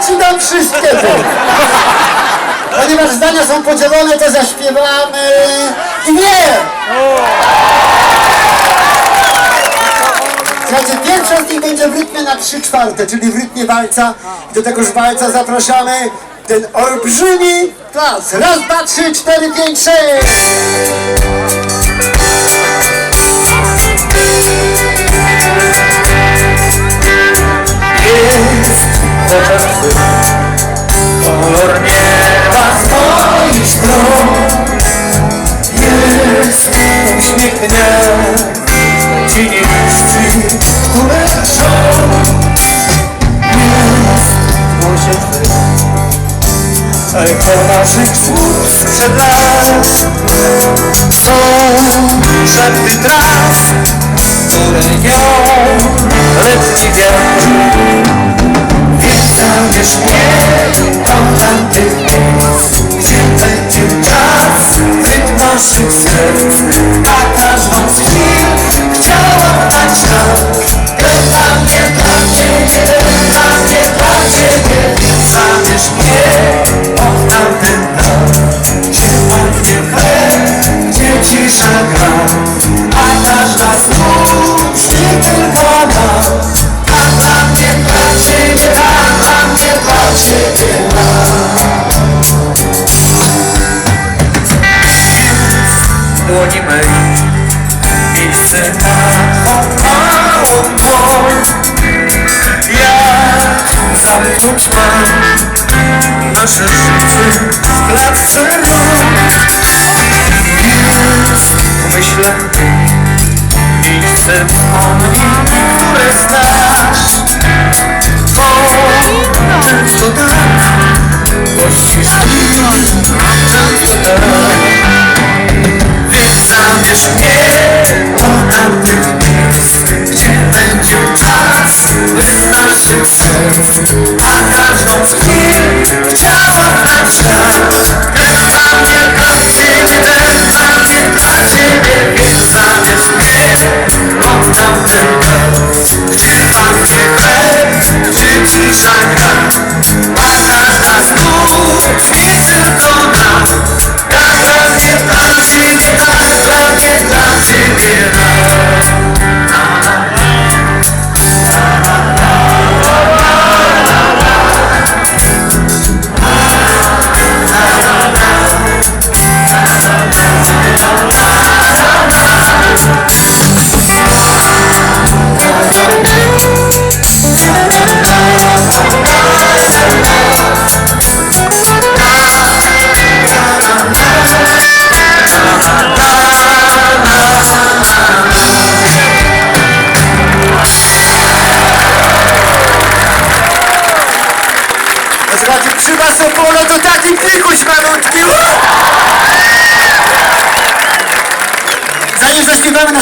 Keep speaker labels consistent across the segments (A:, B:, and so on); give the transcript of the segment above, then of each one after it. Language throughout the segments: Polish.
A: Ci dam wszystkie ty! Ponieważ zdania są podzielone, to zaśpiewamy dwie! Słuchajcie, pierwsza z nich będzie w rytmie na trzy czwarte, czyli w rytmie walca. Do tegoż walca zapraszamy ten olbrzymi klas. Raz, dwa, trzy, cztery, pięć, sześć!
B: Chociażby kolor nieba z stron jest uśmiech dnia liści, które drżą jest głosie twych echo naszych słów sprzed lat są szepty traw, które nią letni wiatr więc zabierz mnie do tamtych miejsc, Nasze życie w klatce rąk Jest w myślach Miejsce wspomnień, które znasz. O, często tak Gościsz często Więc zabierz mnie do tamtych miejsc Gdzie będzie czas bez naszych serc A każdą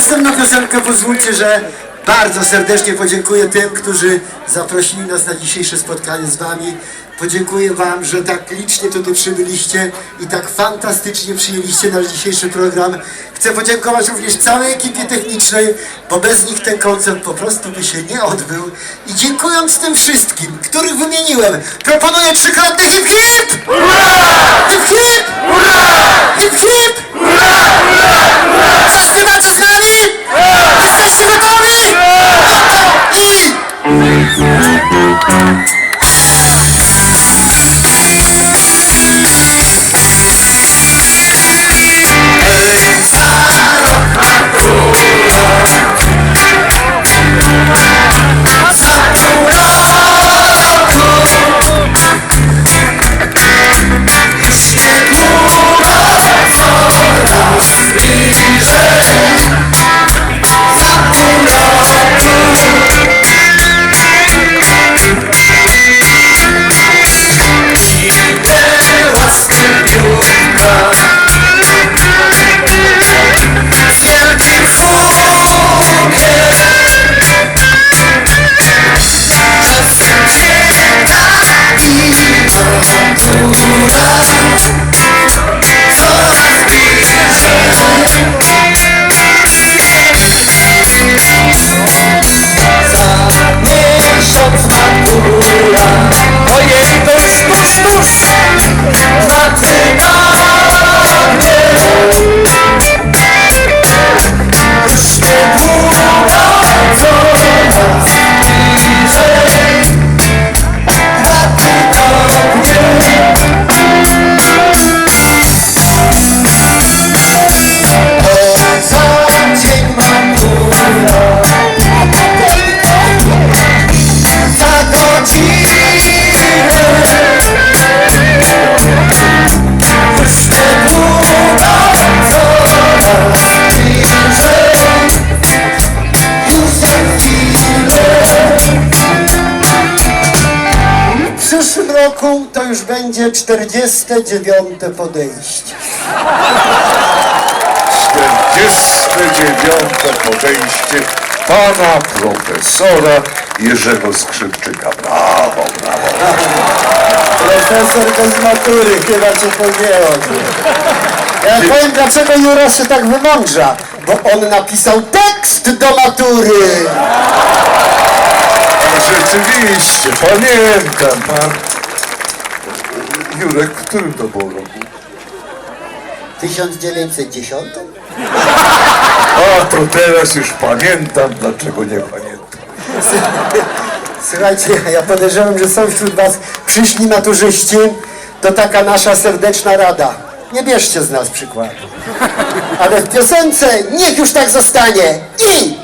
A: następną piosenkę, pozwólcie, że bardzo serdecznie podziękuję tym, którzy zaprosili nas na dzisiejsze spotkanie z Wami. Podziękuję Wam, że tak licznie tutaj przybyliście i tak fantastycznie przyjęliście nasz dzisiejszy program. Chcę podziękować również całej ekipie technicznej, bo bez nich ten koncert po prostu by się nie odbył. I dziękując tym wszystkim, których wymieniłem, proponuję trzykrotny hip hip! Hip hip! Hip hip! Zaśpiewacie z nami? Będzie 49. podejście.
C: 49. podejście pana profesora Jerzego Skrzypczyka. Brawo, brawo.
A: Profesor bez matury, chyba cię podjęło. Ja powiem dlaczego Jurosz się tak wymądrza, bo on napisał tekst do matury.
C: Rzeczywiście, pamiętam pan. Jurek, w którym to było roku?
A: 1910?
C: A, to teraz już pamiętam, dlaczego nie pamiętam.
A: Słuchajcie, ja podejrzewam, że są wśród was przyszli maturzyści. To taka nasza serdeczna rada. Nie bierzcie z nas przykładu. Ale w piosence niech już tak zostanie. I...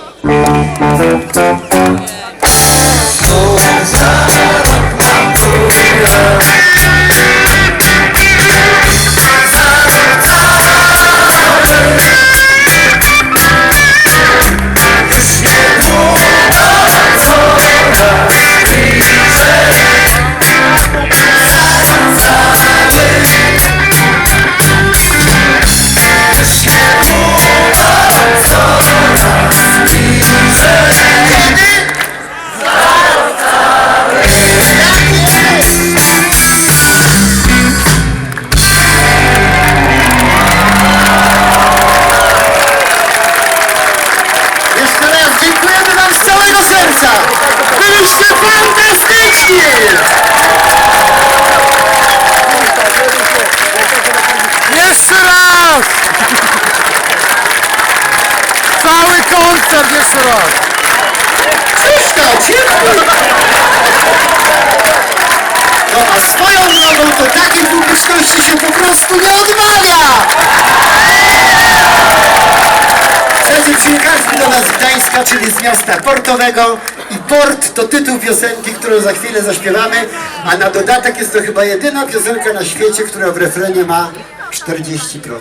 A: prostu nie odmawia. Słuchajcie, przyjechaliśmy do nas z Gdańska, czyli z miasta portowego i port to tytuł piosenki, którą za chwilę zaśpiewamy, a na dodatek jest to chyba jedyna piosenka na świecie, która w refrenie ma 40%.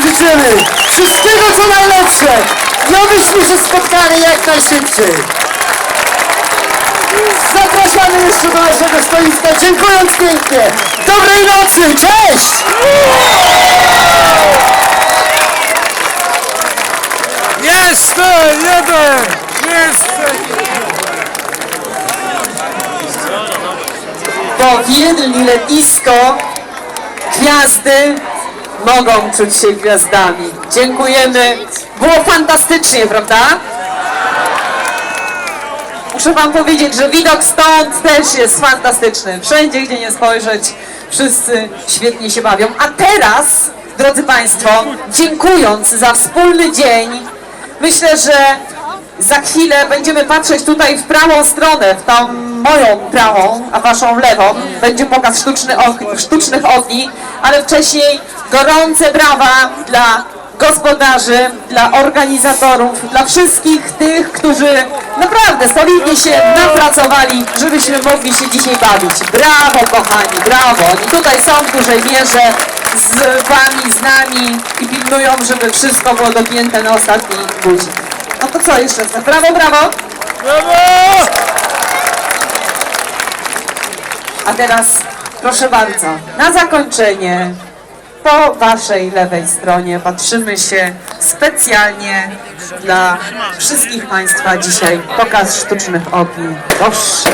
A: życzymy wszystkiego co najlepsze i obyśmy się spotkali jak najszybciej. Zapraszamy jeszcze do naszego stoiska, dziękując pięknie. Dobrej nocy, cześć!
C: Jeszcze jeden! Jeszcze!
D: bo w jednym letnisko gwiazdy mogą czuć się gwiazdami. Dziękujemy. Było fantastycznie, prawda? Muszę wam powiedzieć, że widok stąd też jest fantastyczny. Wszędzie, gdzie nie spojrzeć, wszyscy świetnie się bawią. A teraz, drodzy Państwo, dziękując za wspólny dzień, myślę, że za chwilę będziemy patrzeć tutaj w prawą stronę, w tą moją prawą, a waszą lewą. Będzie pokaz sztuczny sztucznych ogni, ale wcześniej gorące brawa dla gospodarzy, dla organizatorów, dla wszystkich tych, którzy naprawdę solidnie się napracowali, żebyśmy mogli się dzisiaj bawić. Brawo kochani, brawo! Oni tutaj są w dużej mierze z wami, z nami i pilnują, żeby wszystko było dopięte na ostatni guzik. No to co jeszcze? Brawo, brawo!
C: Brawo!
D: A teraz proszę bardzo, na zakończenie po waszej lewej stronie patrzymy się specjalnie dla wszystkich Państwa dzisiaj pokaz sztucznych ogni. Proszę.